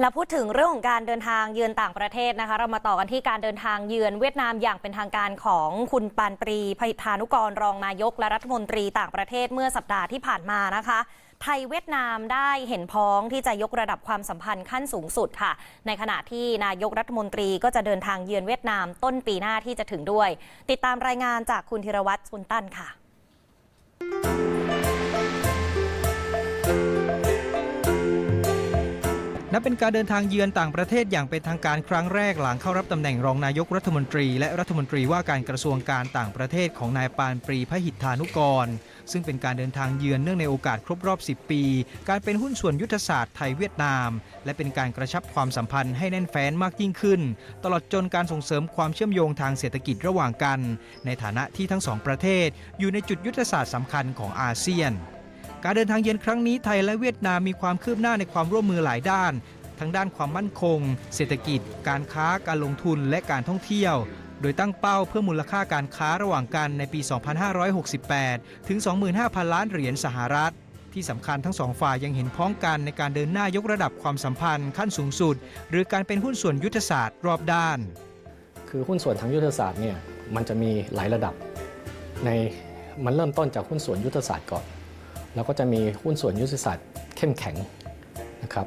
แล้วพูดถึงเรื่องของการเดินทางเยือนต่างประเทศนะคะ เรามาต่อกันที่การเดินทางเยือนเวียดนามอย่างเป็นทางการของคุณปานปรีพิธานุกรรองนายกและรัฐมนตรีต่างประเทศเมื่อสัปดาห์ที่ผ่านมานะคะ ไทยเวียดนามได้เห็นพ้องที่จะยกระดับความสัมพันธ์ขั้นสูงสุดค่ะ ในขณะที่นายกรัฐมนตรีก็จะเดินทางเยือนเวียดนามต้นปีหน้าที่จะถึงด้วย ติดตามรายงานจากคุณธีรวัตรสุนตันค่ะ นับเป็นการเดินทางเยือนต่างประเทศอย่างเป็นทางการครั้งแรกหลังเข้ารับตำแหน่งรองนายกรัฐมนตรี และรัฐมนตรีว่าการกระทรวงการต่างประเทศของนายปานปรีพหิทธานุกร ซึ่งเป็นการเดินทางเยือนเนื่องในโอกาสครบรอบ 10 ปี การเป็นหุ้นส่วนยุทธศาสตร์ไทยเวียดนาม และเป็นการกระชับความสัมพันธ์ให้แน่นแฟ้นมากยิ่งขึ้น ตลอดจนการส่งเสริมความเชื่อมโยงทางเศรษฐกิจระหว่างกัน ในฐานะที่ทั้งสองประเทศ อยู่ในจุดยุทธศาสตร์สำคัญของอาเซียน การเดินทางเยือนครั้งนี้ไทยและเวียดนามมีความคืบหน้าในความร่วมมือหลายด้าน ทั้งด้านความมั่นคง เศรษฐกิจ การค้าการลงทุนและการท่องเที่ยว โดยตั้งเป้าเพิ่มมูลค่าการค้าระหว่างกันในปี 2568 ถึง 25,000 ล้านเหรียญสหรัฐที่สำคัญทั้งสองฝ่ายยังเห็นพ้องกันในการเดินหน้ายกระดับความสัมพันธ์ขั้นสูงสุด หรือการเป็นหุ้นส่วนยุทธศาสตร์รอบด้าน คือหุ้นส่วนทางยุทธศาสตร์เนี่ยมันจะมีหลายระดับในมันเริ่มต้นจากหุ้นส่วนยุทธศาสตร์ก่อน แล้วก็จะมีหุ้นส่วนยุทธศาสตร์เข้มแข็งนะครับ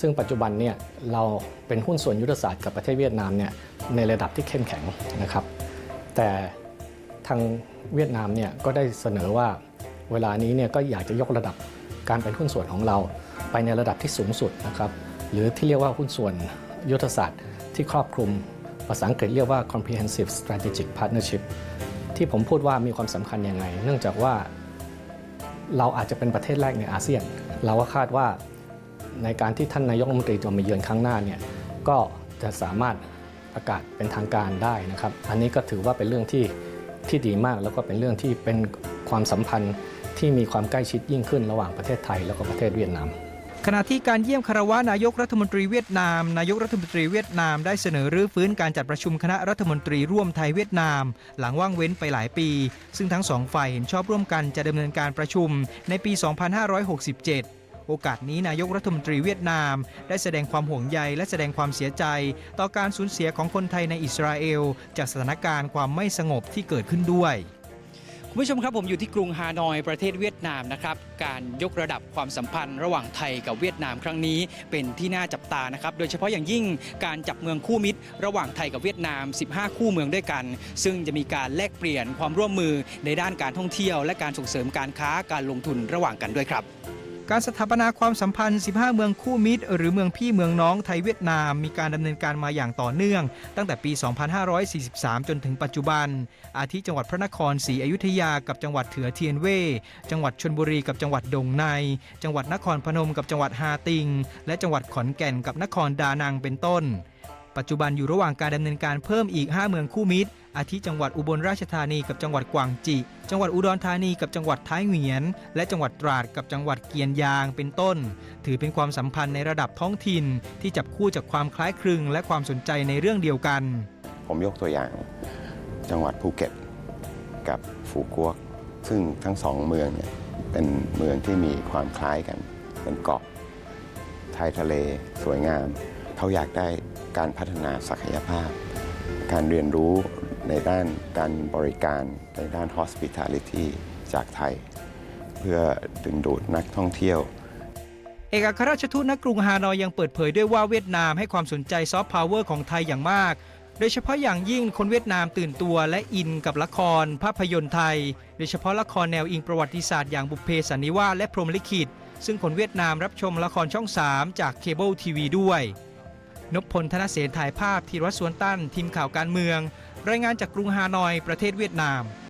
ซึ่งปัจจุบันเนี่ยเราเป็นหุ้นส่วนยุทธศาสตร์กับประเทศเวียดนามเนี่ยในระดับที่เข้มแข็งนะครับ แต่ทางเวียดนามเนี่ยก็ได้เสนอว่าเวลานี้เนี่ยก็อยากจะยกระดับการเป็นหุ้นส่วนของเราไปในระดับที่สูงสุดนะครับหรือที่เรียกว่าหุ้นส่วนยุทธศาสตร์ที่ครอบคลุมภาษาอังกฤษเรียกว่า comprehensive strategic partnership ที่ผมพูดว่ามีความสำคัญยังไง เนื่องจากว่า เราอาจจะเป็นประเทศแรกในอาเซียน เราก็คาดว่าในการที่ท่านนายกรัฐมนตรีจะมาเยือนครั้งหน้าเนี่ยก็จะสามารถประกาศเป็นทางการได้นะครับ อันนี้ก็ถือว่าเป็นเรื่องที่ที่ดีมากแล้วก็เป็นเรื่องที่เป็นความสัมพันธ์ที่มีความใกล้ชิดยิ่งขึ้นระหว่างประเทศไทย แล้วก็ประเทศเวียดนาม ขณะที่การเยี่ยมคารวะนายกรัฐมนตรีเวียดนาม นายกรัฐมนตรีเวียดนามได้เสนอรื้อฟื้นการจัดประชุมคณะรัฐมนตรีร่วมไทยเวียดนาม หลังว่างเว้นไปหลายปี ซึ่งทั้งสองฝ่ายเห็นชอบร่วมกันจะดำเนินการประชุมในปี 2567โอกาสนี้นายกรัฐมนตรีเวียดนาม ได้แสดงความห่วงใยและแสดงความเสียใจ ต่อการสูญเสียของคนไทยในอิสราเอล จากสถานการณ์ความไม่สงบที่เกิดขึ้นด้วย คุณผู้ชมครับผมอยู่ที่กรุงฮานอยประเทศเวียดนามนะครับการยกระดับความสัมพันธ์ระหว่างไทยกับเวียดนามครั้งนี้เป็นที่น่าจับตานะครับโดยเฉพาะอย่างยิ่งการจับเมืองคู่มิตร ระหว่างไทยกับเวียดนาม 15 คู่เมืองด้วยกัน ซึ่งจะมีการแลกเปลี่ยนความร่วมมือในด้านการท่องเที่ยว และการส่งเสริมการค้าการลงทุนระหว่างกันด้วยครับ การสถาปนาความสัมพันธ์ 15 เมืองคู่มิตร หรือเมืองพี่เมืองน้องไทยเวียดนาม มีการดำเนินการมาอย่างต่อเนื่อง ตั้งแต่ปี 2543 จนถึงปัจจุบัน อาทิจังหวัดพระนครศรีอยุธยากับจังหวัดเถือเทียนเว่จังหวัดชนบุรีกับจังหวัดดงใน จังหวัดนครพนมกับจังหวัดฮาติง และจังหวัดขอนแก่นกับนครดานังเป็นต้น ปัจจุบันอยู่ระหว่างการดำเนินการเพิ่มอีก 5 เมืองคู่มิตร อาทิจังหวัดอุบลราชธานีกับจังหวัดกวางจิ จังหวัดอุดรธานีกับจังหวัดท้ายเหวียน และจังหวัดตราดกับจังหวัดเกียนยางเป็นต้น ถือเป็นความสัมพันธ์ในระดับท้องถิ่น ที่จับคู่จากความคล้ายคลึง และความสนใจในเรื่องเดียวกัน ผมยกตัวอย่าง จังหวัดภูเก็ต กับฟูกวก ซึ่งทั้งสองเมืองเนี่ยเป็นเมืองที่มีความคล้ายกันเป็นเกาะชายทะเลสวยงาม เขาอยากได้การพัฒนาศักยภาพ การเรียนรู้ในด้านการบริการในด้าน hospitality จากไทย เพื่อดึงดูดนักท่องเที่ยว เอกอัครราชทูตณกรุงฮานอยยังเปิดเผยด้วยว่าเวียดนามให้ความสนใจซอฟต์พาวเวอร์ของไทยอย่างมาก โดยเฉพาะอย่างยิ่งคนเวียดนามตื่นตัวและอินกับละคร ภาพยนตร์ไทย โดยเฉพาะละครแนวอิงประวัติศาสตร์อย่างบุพเพสันนิวาสและพรหมลิขิตซึ่งคนเวียดนามรับชมละครช่อง 3 จากเคเบิลทีวีด้วย นพพลธนเสนถ่ายภาพธีรวัตรสวนตั้นทีมข่าวการเมือง รายงานจากกรุงฮานอยประเทศเวียดนาม